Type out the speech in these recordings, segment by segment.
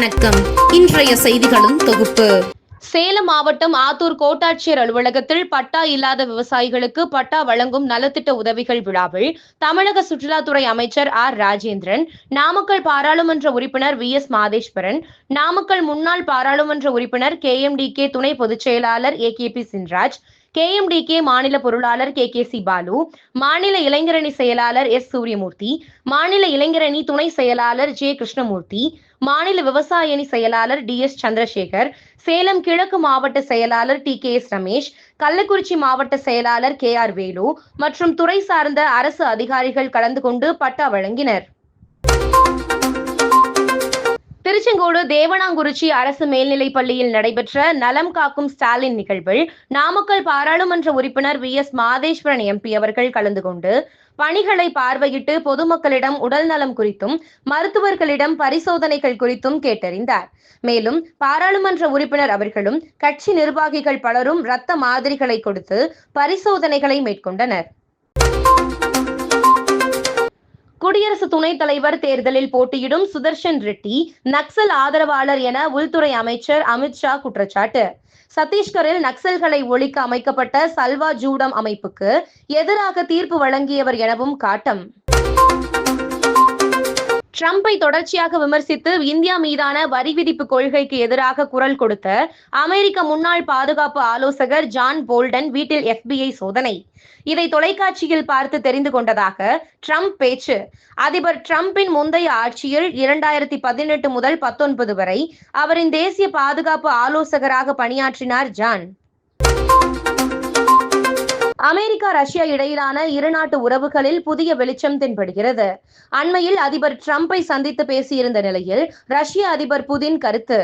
வணக்கம். இன்றைய செய்திகளும் தொகுப்பு. சேலம் மாவட்டம் ஆத்தூர் கோட்டாட்சியர் அலுவலகத்தில் பட்டா இல்லாத விவசாயிகளுக்கு பட்டா வழங்கும் நலத்திட்ட உதவிகள் விழாவில் தமிழக சுற்றுலாத்துறை அமைச்சர் ஆர் ராஜேந்திரன் நாமக்கல் பாராளுமன்ற உறுப்பினர் வி எஸ் மாதேஸ்வரன் நாமக்கல் முன்னாள் பாராளுமன்ற உறுப்பினர் கே எம் டி கே துணை பொதுச் செயலாளர் A K P Chinraj KMDK மாநில பொருளாளர் கே கே சி பாலு மாநில இளைஞரணி செயலாளர் எஸ் சூரியமூர்த்தி மாநில இளைஞரணி துணை செயலாளர் ஜே கிருஷ்ணமூர்த்தி மாநில விவசாய அணி செயலாளர் டி எஸ் சந்திரசேகர் சேலம் கிழக்கு மாவட்ட செயலாளர் T K S Ramesh Kallakurichi மாவட்ட செயலாளர் கே ஆர் வேலு மற்றும் துறை சார்ந்த அரசு அதிகாரிகள் கலந்து கொண்டு பட்டா வழங்கினர். திருச்செங்கோடு தேவனாங்குறிச்சி அரசு மேல்நிலைப் பள்ளியில் நடைபெற்ற நலம் காக்கும் ஸ்டாலின் நிகழ்வில் நாமக்கல் பாராளுமன்ற உறுப்பினர் வி. எஸ். மாதேஸ்வரன் எம்பி அவர்கள் கலந்து கொண்டு பணிகளை பார்வையிட்டு பொதுமக்களிடம் உடல் நலம் குறித்தும் மருத்துவர்களிடம் பரிசோதனைகள் குறித்தும் கேட்டறிந்தார். மேலும் பாராளுமன்ற உறுப்பினர் அவர்களும் கட்சி நிர்வாகிகள் பலரும் இரத்த மாதிரிகளை கொடுத்து பரிசோதனைகளை மேற்கொண்டனர். குடியரசு துணைத் தலைவர் தேர்தலில் போட்டியிடும் சுதர்ஷன் ரெட்டி நக்சல் ஆதரவாளர் என உள்துறை அமைச்சர் அமித்ஷா குற்றச்சாட்டு. சத்தீஸ்கரில் நக்சல்களை ஒழிக்க அமைக்கப்பட்ட சல்வா ஜூடம் அமைப்புக்கு எதிராக தீர்ப்பு வழங்கியவர் எனவும் காட்டம். ட்ரம்பை தொடர்ச்சியாக விமர்சித்து இந்தியா மீதான வரி விதிப்பு கொள்கைக்கு எதிராக குரல் கொடுத்த அமெரிக்க முன்னாள் பாதுகாப்பு ஆலோசகர் ஜான் போல்டன் வீட்டில் எஃபிஐ சோதனை. இதை தொலைக்காட்சியில் பார்த்து தெரிந்து கொண்டதாக ட்ரம்ப் பேச்சு. அதிபர் ட்ரம்பின் முந்தைய ஆட்சியில் இரண்டாயிரத்தி பதினெட்டு முதல் பத்தொன்பது வரை அவரின் தேசிய பாதுகாப்பு ஆலோசகராக பணியாற்றினார் ஜான். அமெரிக்கா ரஷ்யா இடையிலான இருநாட்டு உறவுகளில் புதிய வெளிச்சம் தென்படுகிறது. அண்மையில் அதிபர் டிரம்பை சந்தித்து பேசியிருந்த நிலையில் ரஷ்ய அதிபர் புதின் கருத்து.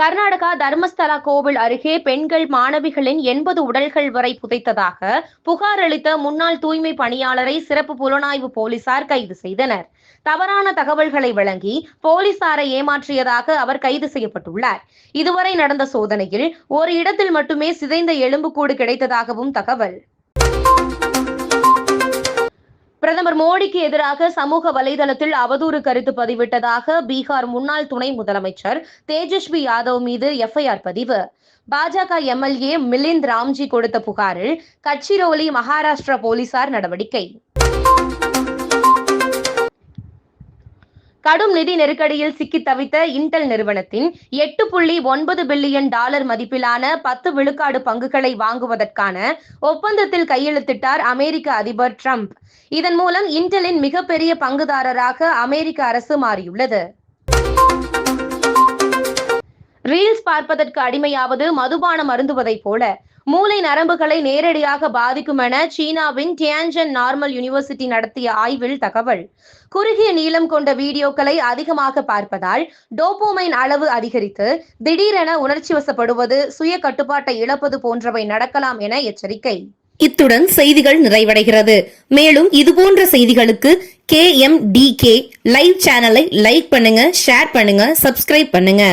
கர்நாடகா தர்மஸ்தலா கோவில் அருகே பெண்கள் மாணவிகளின் எண்பது உடல்கள் வரை புதைத்ததாக புகார் அளித்த முன்னாள் தூய்மை பணியாளரை சிறப்பு புலனாய்வு போலீசார் கைது செய்தனர். தவறான தகவல்களை வழங்கி போலீசாரை ஏமாற்றியதாக அவர் கைது செய்யப்பட்டுள்ளார். இதுவரை நடந்த சோதனையில் ஒரு இடத்தில் மட்டுமே சிதைந்த எலும்புக்கூடு கிடைத்ததாகவும் தகவல். பிரதமர் மோடிக்கு எதிராக சமூக வலைதளத்தில் அவதூறு கருத்து பதிவிட்டதாக பீகார் முன்னாள் துணை முதலமைச்சர் தேஜஸ்வி யாதவ் மீது எஃப்ஐஆர் பதிவு. பாஜக எம்எல்ஏ மிலிந்த் ராம்ஜி கொடுத்த புகாரில் கட்சிரோலி மகாராஷ்டிரா போலீசார் நடவடிக்கை. கடும் நிதி நெருக்கடியில் சிக்கி தவித்த இன்டெல் நிறுவனத்தின் எட்டு புள்ளி ஒன்பது பில்லியன் டாலர் மதிப்பிலான பத்து விழுக்காடு பங்குகளை வாங்குவதற்கான ஒப்பந்தத்தில் கையெழுத்திட்டார் அமெரிக்க அதிபர் ட்ரம்ப். இதன் மூலம் இன்டெலின் மிகப்பெரிய பங்குதாரராக அமெரிக்க அரசு மாறியுள்ளது. ரீல்ஸ் பார்ப்பதற்கு அடிமையாவது மதுபானம் அருந்துவதைப் போல மூளை நரம்புகளை நேரடியாக பாதிக்கும் என சீனாவின் டியான்ஜன் நார்மல் யூனிவர்சிட்டி நடத்திய ஆய்வில் தகவல். குறுகிய நீளம் கொண்ட வீடியோக்களை அதிகமாக பார்ப்பதால் டோபோமைன் அளவு அதிகரித்து திடீரென உணர்ச்சி வசப்படுவது சுய கட்டுப்பாட்டை இழப்பது போன்றவை நடக்கலாம் என எச்சரிக்கை. இத்துடன் செய்திகள் நிறைவடைகிறது. மேலும் இதுபோன்ற செய்திகளுக்கு K M D K live சேனலை லைக் பண்ணுங்க ஷேர் பண்ணுங்க சப்ஸ்கிரைப் பண்ணுங்க.